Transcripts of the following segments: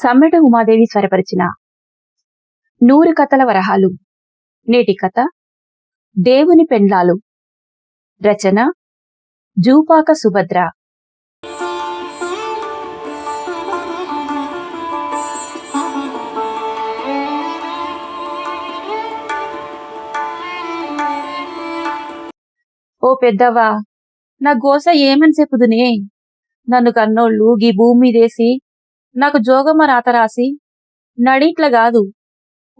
సమ్మెట ఉమాదేవి స్వరపరిచిన నూరు కథల వరహాలు నేటి కథ దేవుని పెండ్లాలు రచన జూపాక సుభద్ర. ఓ పెద్దవా నా గోస ఏమని చెప్పుదునే? నన్ను కన్నోళ్ళు గీ భూమి మీదేసి నాకు జోగమ్మ రాత రాసి నడిట్ల కాదు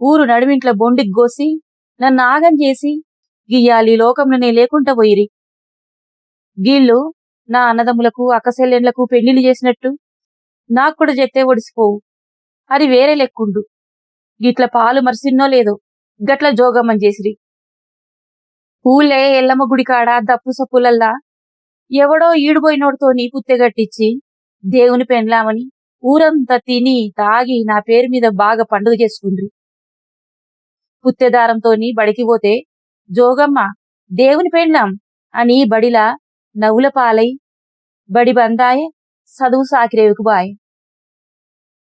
ఊరు నడిమింట్ల బొండికి గోసి నన్ను ఆగం చేసి గియ్యాలి లోకంలోనే లేకుండా పోయిరి. గీళ్ళు నా అన్నదమ్ములకు అక్కసెల్లెండ్లకు పెళ్ళిళ్ళు చేసినట్టు నాకు కూడా చెత్తే ఒడిసిపోవు. అది వేరే లెక్కుండు. గిట్ల పాలు మరిసిన్నో లేదో గట్ల జోగమ్మని చేసిరి. పూలే ఎల్లమ్మ గుడి కాడ దప్పు సప్పులల్లా ఎవడో ఈడిపోయినోడితో నీ పుత్తెగట్టించి దేవుని పెండ్లామని ఊరంతా తిని తాగి నా పేరు మీద బాగా పండుగ చేసుకుండ్రి. పుత్తెదారంతోని బడికి పోతే జోగమ్మ దేవుని పెళ్ళాం అని బడిలా నవ్వుల పాలై బడి బందాయే చదువు సాకిరేవుకు బాయ్.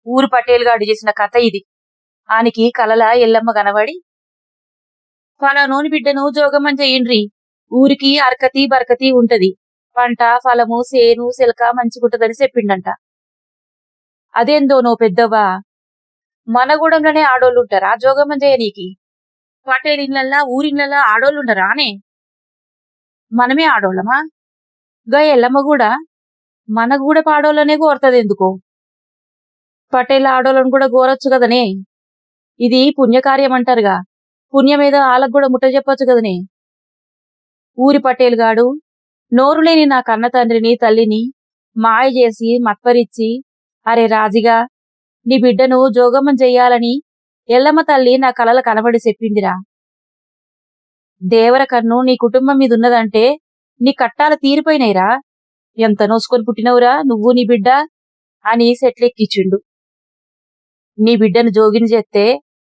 ఊరు పటేల్గాడు చేసిన కథ ఇది. ఆనికి కలల ఎల్లమ్మ కనబడి ఫలానోని బిడ్డను జోగమ్మ చెయ్యండ్రి ఊరికి అరకతి బరకతి ఉంటది. పంట ఫలము సేను సిలక మంచిగుంటదని చెప్పిండంట. అదేందో నో పెద్దవా? మన గూడెంలోనే ఆడోళ్ళు ఉంటారా జోగమ్మ చేయనీకి పటేల్ ఇళ్ళల్లా ఊరిళ్ళల్లా ఆడోళ్ళు ఉండరానే మనమే ఆడోళ్ళమా? గా ఎల్లమ్మ కూడా మన కూడా పాడోళ్ళనే కోరుతుంది ఎందుకో పటేల్ ఆడోళ్ళను కూడా కోరొచ్చు కదనే ఇది పుణ్యకార్యం అంటారుగా పుణ్యం మీద వాళ్ళకు కూడా ముట్ట చెప్పొచ్చు కదనే ఊరి పటేల్ గాడు నోరు లేని నా కన్న తండ్రిని తల్లిని మాయ చేసి మత్పరిచ్చి అరే రాజిగా నీ బిడ్డను జోగమం చెయ్యాలని ఎల్లమ్మ తల్లి నా కలల కనబడి చెప్పిందిరా. దేవర కన్ను నీ కుటుంబం మీద ఉన్నదంటే నీ కట్టాల తీరిపోయినాయిరా. ఎంత నోసుకొని పుట్టినవురా నువ్వు నీ బిడ్డ అని సెట్లెక్కిచ్చిండు నీ బిడ్డను జోగిని చేస్తే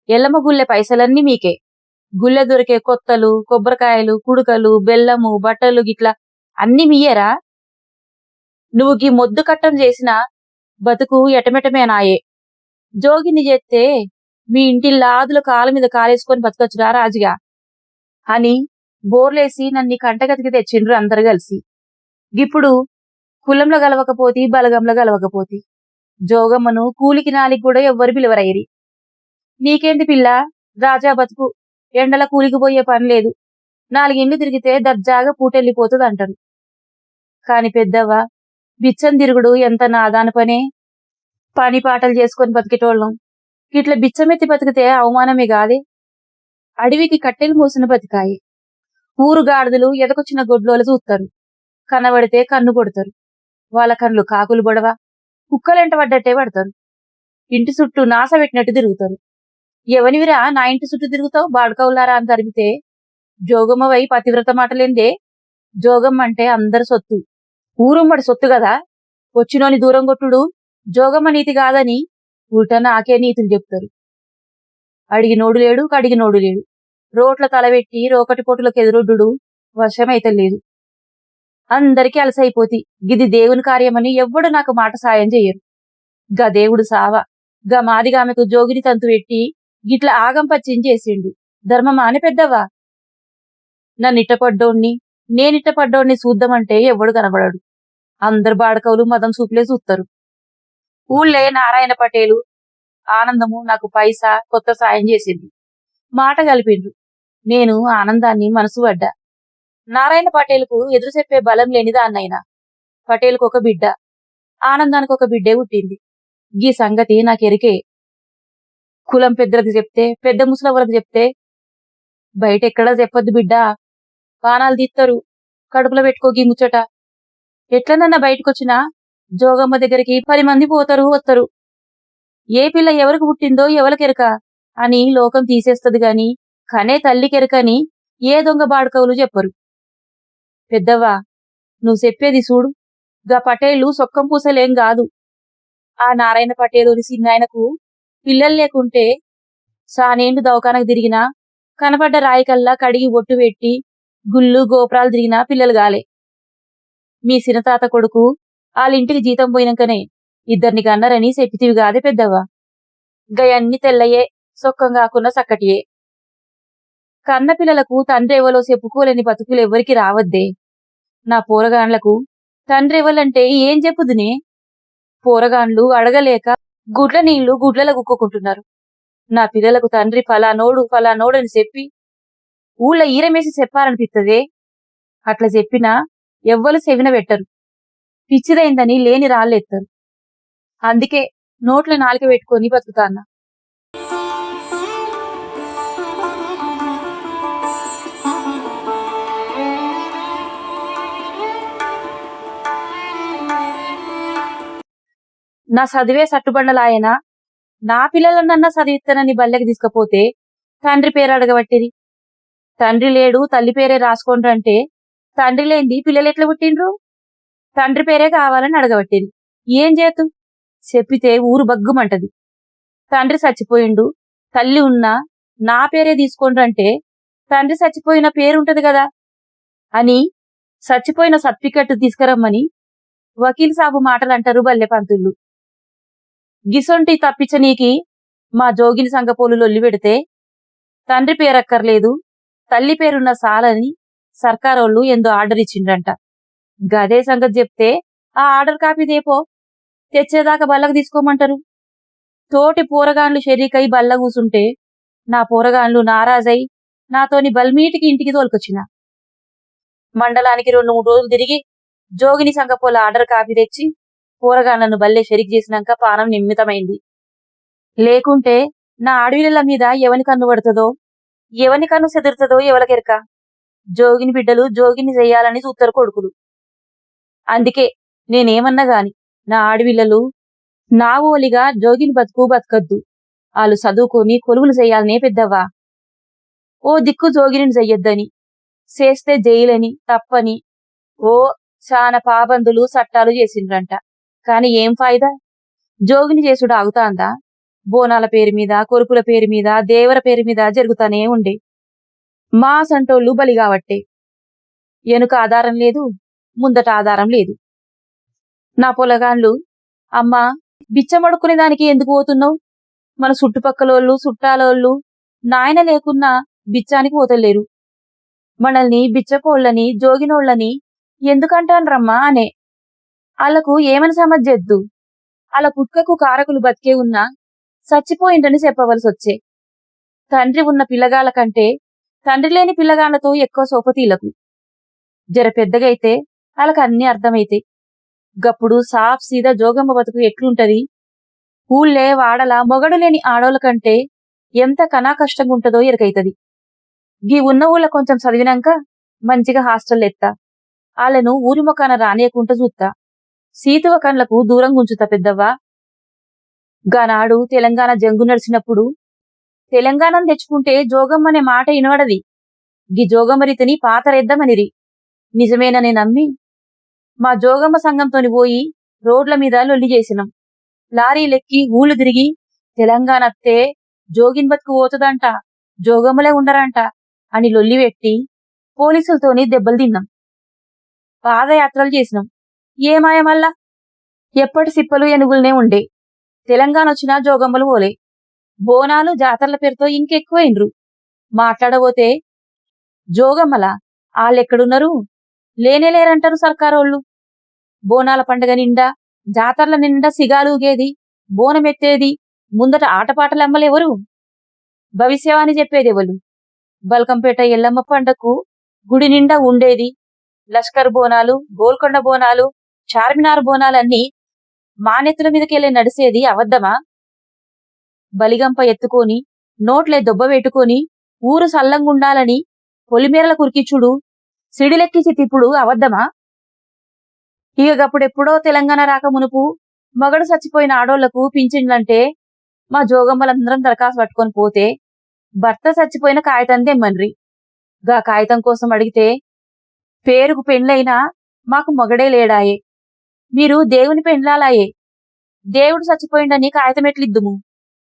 ఎల్లమ్మ గుళ్ళె పైసలన్నీ మీకే. గుళ్ళె దొరికే కొత్తలు కొబ్బరికాయలు కుడుకలు బెల్లము బట్టలు గిట్లా అన్ని మీయేరా. నువ్వు గీ మొద్దు కట్టం చేసిన బతుకు ఎటమెటమే నాయే జోగిని చేస్తే మీ ఇంటి లాదుల మీద కాలేసుకొని బతకొచ్చురా రాజుగా. అని బోర్లేసి నన్ను కంటగతికి తెచ్చిండ్రు అందరు కలిసి. ఇప్పుడు కులంలో గలవకపోతే బలగంలో గలవకపోతే జోగమ్మను కూలికి నాలికి కూడా ఎవ్వరు పిలువరయ్యి నీకేంది పిల్ల? రాజా బతుకు. ఎండల కూలికి పోయే పని లేదు. నాలుగిండ్లు తిరిగితే దర్జాగా పూటెళ్ళిపోతుంది అంటారు కాని పెద్దవ్వ బిచ్చం తిరుగుడు ఎంత నాదాన పనే పని పాటలు చేసుకొని బతికేటోళ్ళం. ఇట్లా బిచ్చమెత్తి బతికితే అవమానమే కాదే? అడవికి కట్టెలు మూసిన బతికాయి. ఊరు గాడిదలు ఎదకొచ్చిన గొడ్లోలు చూస్తారు కనబడితే కన్ను కొడతారు. వాళ్ళ కన్నులు కాకులు బొడవ కుక్కలెంట పడ్డట్టే పడతారు. ఇంటి చుట్టూ నాస పెట్టినట్టు తిరుగుతారు. ఎవనివిరా నా ఇంటి చుట్టూ తిరుగుతావు? బాడుకవులారా అని తరిమితే జోగమ్మవై పతివ్రత మాటలేందే? జోగమ్మ అంటే అందరి సొత్తు. ఊరుమ్మడి సొత్తు కదా? వచ్చినోని దూరం కొట్టుడు జోగమ్మ నీతి కాదని ఉల్టా నాకే నీతులు చెప్తారు. అడిగి నోడు లేడు కడిగి నోడు లేడు. రోట్ల తలబెట్టి రోకటి పొట్టులకు ఎదురొడ్డు వర్షమైతే లేదు అందరికీ అలసైపోతి గిది దేవుని కార్యమని ఎవ్వడు నాకు మాట సాయం చెయ్యరు గా దేవుడు సావ గా మాదిగామెకు జోగిని తంతు పెట్టి గిట్ల ఆగం పచ్చించేసిండు ధర్మమా అని పెద్దవా? నన్ను ఇట్టపడ్డోణ్ణి నేనిట్టపడ్డోణ్ణి చూద్దామంటే ఎవడు కనబడాడు. అందరు బాడకవులు మదం చూపులే చూస్తారు ఊళ్ళే నారాయణ పటేలు ఆనందము నాకు పైసా కొత్త సాయం చేసింది మాట కలిపిండు నేను ఆనందాన్ని మనసు పడ్డా. నారాయణ పటేల్కు ఎదురు చెప్పే బలం లేనిదాన్నైనా పటేల్కు ఒక బిడ్డ. ఆనందానికి ఒక బిడ్డే పుట్టింది. గీ సంగతి నాకెరికే కులం పెద్దలకు చెప్తే పెద్ద ముసలవ్వలకు చెప్తే బయట ఎక్కడా చెప్పొద్దు బిడ్డ. పానాలు తీస్తారు కడుపులో పెట్టుకోగి ముచ్చట. ఎట్లనన్నా బయటకొచ్చినా జోగమ్మ దగ్గరికి పది మంది పోతారు వస్తారు. ఏ పిల్ల ఎవరికి పుట్టిందో ఎవరికెరక అని లోకం తీసేస్తుంది గాని కనే తల్లికెరకని ఏ దొంగ బాడుకవులు చెప్పరు. పెద్దవ్వా నువ్వు చెప్పేది చూడు. గా పటేలు సొక్కం పూసలేం కాదు ఆ నారాయణ పటేలుని సిన్నాయనకు పిల్లలు లేకుంటే సానేండు దవకానకు తిరిగినా కనపడ్డ రాయికల్లా కడిగి బొట్టు పెట్టి గుళ్ళు గోపురాలు తిరిగినా పిల్లలు గాలే. మీ సినతాత కొడుకు వాళ్ళింటికి జీతం పోయినాకనే ఇద్దరిని కన్నారని చెప్పితివి కాదే పెద్దవ్వ. గయన్ని తెల్లయే సొక్కం కాకున్న సక్కటియే. కన్న పిల్లలకు చెప్పుకోలేని బతుకులు ఎవరికి రావద్దే. నా పోరగాండ్లకు తండ్రెవలంటే ఏం చెప్పుదునే? పోరగాండ్లు అడగలేక గుడ్ల నీళ్ళు గుడ్లలో గుక్కుకుంటున్నారు. నా పిల్లలకు తండ్రి ఫలానోడు ఫలానోడు అని చెప్పి ఊళ్ళ ఈరమేసి చెప్పాలనిపిత్తదే? అట్లా చెప్పినా ఎవ్వరు సెవిన పెట్టరు. పిచ్చిదైందని లేని రాళ్ళెత్తారు అందుకే నోట్ల నాలుక పెట్టుకొని బతుకుతాన్న. నా చదివే సట్టుబండలాయన నా పిల్లలనన్నా చదివిస్తానని బల్లెకి తీసుకపోతే తండ్రి పేరు అడగబట్టిరి. తండ్రి లేడు తల్లి పేరే రాసుకోండ్రంటే తండ్రి లేంది పిల్లలు ఎట్లా పుట్టిండ్రు? తండ్రి పేరే కావాలని అడగబట్టింది. ఏం చేతు చెప్పితే ఊరు బగ్గుమంటది తండ్రి చచ్చిపోయిండు. తల్లి ఉన్నా నా పేరే తీసుకోండ్రంటే తండ్రి చచ్చిపోయిన పేరుంటది కదా? అని చచ్చిపోయిన సర్టిఫికెట్ తీసుకురమ్మని వకీల్ సాబు మాటలు అంటారు బల్లె పంతుళ్ళు గిసొంటి తప్పించనీకి మా జోగిని సంగపోలు లొల్లి పెడితే తండ్రి పేరక్కర్లేదు తల్లి పేరున్న సాలని సర్కారోళ్ళు ఎందో ఆర్డర్ ఇచ్చిండ్రంట. గదే సంగతి చెప్తే ఆ ఆర్డర్ కాపీ దేపో? తెచ్చేదాకా బల్లకు తీసుకోమంటారు? తోటి పోరగాన్లు షరీకై బల్ల కూసుంటే నా పోరగాన్లు నారాజై నాతోని బల్మీటికి ఇంటికి తోలుకొచ్చిన. మండలానికి రెండు మూడు రోజులు తిరిగి జోగిని సంగపోల ఆర్డర్ కాపీ తెచ్చి పోరగాళ్ళను బల్లే షరిక్ చేసినాక పానం నిమ్మితమైంది లేకుంటే నా అడవిల మీద ఎవని కన్ను పడుతుందో ఎవని కన్ను సెదురుతుందో ఎవరికెరక జోగిని బిడ్డలు జోగిని చెయ్యాలని చూస్తారు కొడుకులు. అందుకే నేనేమన్నా గాని నా ఆడవిల్లలు నా ఓలిగా జోగిని బతుకు బతకద్దు. వాళ్ళు చదువుకొని కొలువులు చెయ్యాలనే పెద్దవ్వా? ఓ దిక్కు జోగిని చెయ్యొద్దని చేస్తే జైలని తప్పని ఓ చాలా పాబందులు చట్టాలు చేసిండ్రంట. కాని ఏం ఫాయిదా? జోగిని చేసుడు ఆగుతాందా? బోనాల పేరు మీద కొరుకుల పేరు మీద దేవర పేరు మీద జరుగుతానే ఉండే. మా సంటోళ్ళు బలి కాబట్టే. ఎనుక ఆధారం లేదు ముందట ఆధారం లేదు. నా పొలగాండ్లు అమ్మా బిచ్చమడుకునే దానికి ఎందుకు పోతున్నావు? మన చుట్టుపక్కలోళ్ళు చుట్టాలోళ్ళు నాయన లేకున్నా బిచ్చానికి పోతలేరు. మనల్ని బిచ్చపోళ్ళని జోగినోళ్ళని ఎందుకంటానరమ్మా అనే. ఆళ్ళకు ఏమని సమజ్జెద్దు? అలా పుట్టుకకు కారకులు బతికే ఉన్నా చచ్చిపోయిందని చెప్పవలసి వచ్చే తండ్రి ఉన్న పిల్లగాళ్ళ కంటే తండ్రి లేని పిల్లగాళ్ళతో ఎక్కువ సోపతీలకు జర పెద్దగైతే వాళ్ళకి అన్ని అర్థమైతే. గప్పుడు సాఫ్ సీదా జోగమ్మ బతుకు ఎట్లుంటది? ఊళ్ళే వాడల మొగడు లేని ఆడోళ్ళ కంటే ఎంత కనా కష్టంగా ఉంటుందో ఎరకైతది. గీ ఉన్న ఊళ్ళ కొంచెం చదివినాక మంచిగా హాస్టల్ ఎత్తా. వాళ్ళను ఊరి మొకాన రానియకుంట చూత్తా సీతువ కండ్లకు దూరంగా ఉంచుతా పెద్దవ్వా. గానాడు తెలంగాణ జంగు నడిచినప్పుడు తెలంగాణను తెచ్చుకుంటే జోగమ్మనే మాట ఇనవడది. గి జోగమ్మ రీతిని నిజమేనని నమ్మి మా జోగమ్మ సంఘంతోని పోయి రోడ్ల మీద లొల్లి చేసినాం. లారీలెక్కి ఊళ్ళు తిరిగి తెలంగాణ అత్తే జోగిన్ బతుకు పోతుందంట జోగమ్మలే ఉండరంట అని లొల్లి పెట్టి పోలీసులతోని దెబ్బలు తిన్నాం. పాదయాత్రలు చేసినాం. ఏమాయమల్లా? ఎప్పటి సిప్పలు ఎనుగులనే ఉండే. తెలంగాణ వచ్చినా జోగమ్మలు పోలే. బోనాలు జాతరల పేరుతో ఇంకెక్కువైండ్రు. మాట్లాడబోతే జోగమ్మల ఆళ్ళెక్కడున్నారు? లేనే లేరంటారు సర్కారోళ్ళు. బోనాల పండగ నిండా జాతరల నిండా సిగాలుగేది బోనమెత్తేది ముందట ఆటపాటలమ్మలెవరు? భవిష్యవాణి చెప్పేదెవరు బల్కంపేట ఎల్లమ్మ పండకు గుడి నిండా ఉండేది. లష్కర్ బోనాలు గోల్కొండ బోనాలు చార్మినార్ బోనాలన్నీ మానెత్తుల మీదకెళ్ళి నడిసేది అబద్ధమా? బలిగంప ఎత్తుకొని నోట్లే దొబ్బ పెట్టుకొని ఊరు సల్లంగుండాలని పొలిమేరల కురికిచ్చుడు సిడిలెక్కిచి తిప్పుడు అవద్దమా? ఇక గప్పుడెప్పుడో తెలంగాణ రాక మునుపు మగడు చచ్చిపోయిన ఆడోళ్ళకు పింఛన్లంటే మా జోగమ్మలందరం దరఖాస్తు పట్టుకొని పోతే భర్త చచ్చిపోయిన కాగితం తెమ్మన్రి. గా కాగితం కోసం అడిగితే పేరుకు పెండ్లైనా మాకు మొగడే లేడాయే. మీరు దేవుని పెండ్లాలాయే. దేవుడు చచ్చిపోయిండని కాగితం ఎట్లిద్దుము?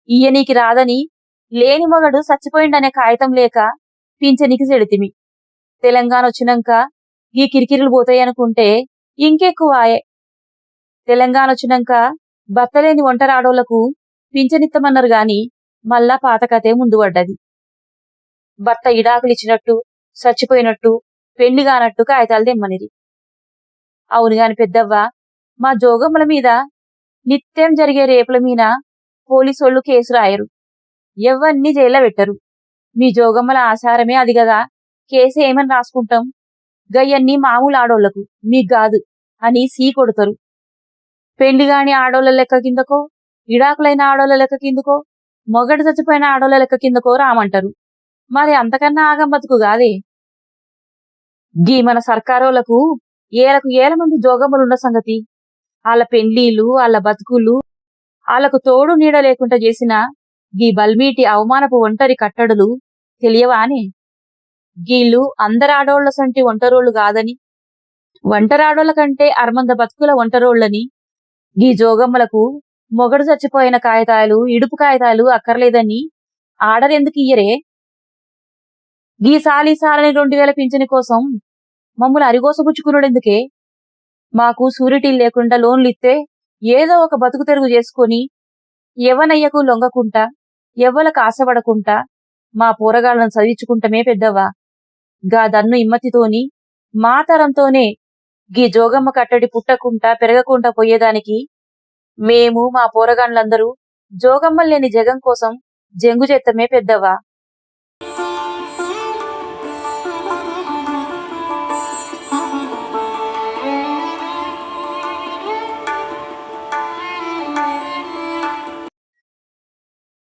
ఈయనీకి రాదని లేని మొగడు చచ్చిపోయిండనే కాగితం లేక పింఛనికి చెడితిమి. తెలంగాణ వచ్చినాక ఈ కిరికిరులు పోతాయనుకుంటే ఇంకెక్కువాయే తెలంగాణ వచ్చినాక భర్తలేని ఒంటరాడోళ్ళకు పింఛనిత్తమన్నారు గాని మళ్ళా పాత కథే ముందు పడ్డది. భర్త ఇడాకులిచ్చినట్టు చచ్చిపోయినట్టు పెళ్ళి కానట్టు కాగితాలు తెమ్మనిది అవును గాని పెద్దవ్వ మా జోగమ్మల మీద నిత్యం జరిగే రేపుల మీద పోలీసోళ్ళు కేసు రాయరు. ఎవరిని జైల్లో పెట్టరు. మీ జోగమ్మల ఆచారమే అది కదా కేసు ఏమని రాసుకుంటాం? గయ్యన్ని మామూలు ఆడోళ్ళకు మీకు కాదు అని సీ కొడతారు. పెళ్ళి కాని ఆడోళ్ళ లెక్క కిందకో? ఇడాకులైన ఆడోళ్ళ లెక్క కిందకో? మొగడు చచ్చిపోయిన ఆడోళ్ళ లెక్క కిందకో రామంటారు. మరి అంతకన్నా ఆగం బతుకు కాదే గీ మన సర్కారోళ్ళకు ఏలకు ఏల మంది జోగములున్న సంగతి? వాళ్ళ పెళ్ళిళ్ళు వాళ్ళ బతుకులు వాళ్ళకు తోడు నీడ లేకుండా చేసిన గీ బల్మీటి అవమానపు ఒంటరి కట్టడులు తెలియవానే గీళ్ళు అందరాడోళ్ళ సంటి ఒంటరోళ్ళు కాదని ఒంటరాడోళ్ళ కంటే అర్మంద బతుకుల ఒంటరోళ్ళని గీ జోగమ్మలకు మొగడు చచ్చిపోయిన కాగితాలు ఇడుపు కాగితాలు అక్కర్లేదని ఆర్డర్ ఎందుకు ఇయ్యరే? గీ సాలి సాలని రెండు వేల పింఛని కోసం మమ్మల్ని అరిగోసపుచ్చుకున్నాడెందుకే? మాకు సూరిటీ లేకుండా లోన్లు ఇస్తే ఏదో ఒక బతుకు తెరుగు చేసుకొని ఎవనయ్యకు లొంగకుంటా ఎవ్వలకు ఆశపడకుంటా మా పోరగాళ్ళను చదివించుకుంటమే పెద్దవా గా దన్ను ఇమ్మతితోని మా తరంతోనే గీ జోగమ్మ కట్టడి పుట్టకుండా పెరగకుండా పోయేదానికి మేము మా పోరగాండ్లందరూ జోగమ్మ లేని జగం కోసం జంగు చేత్తమే పెద్దవా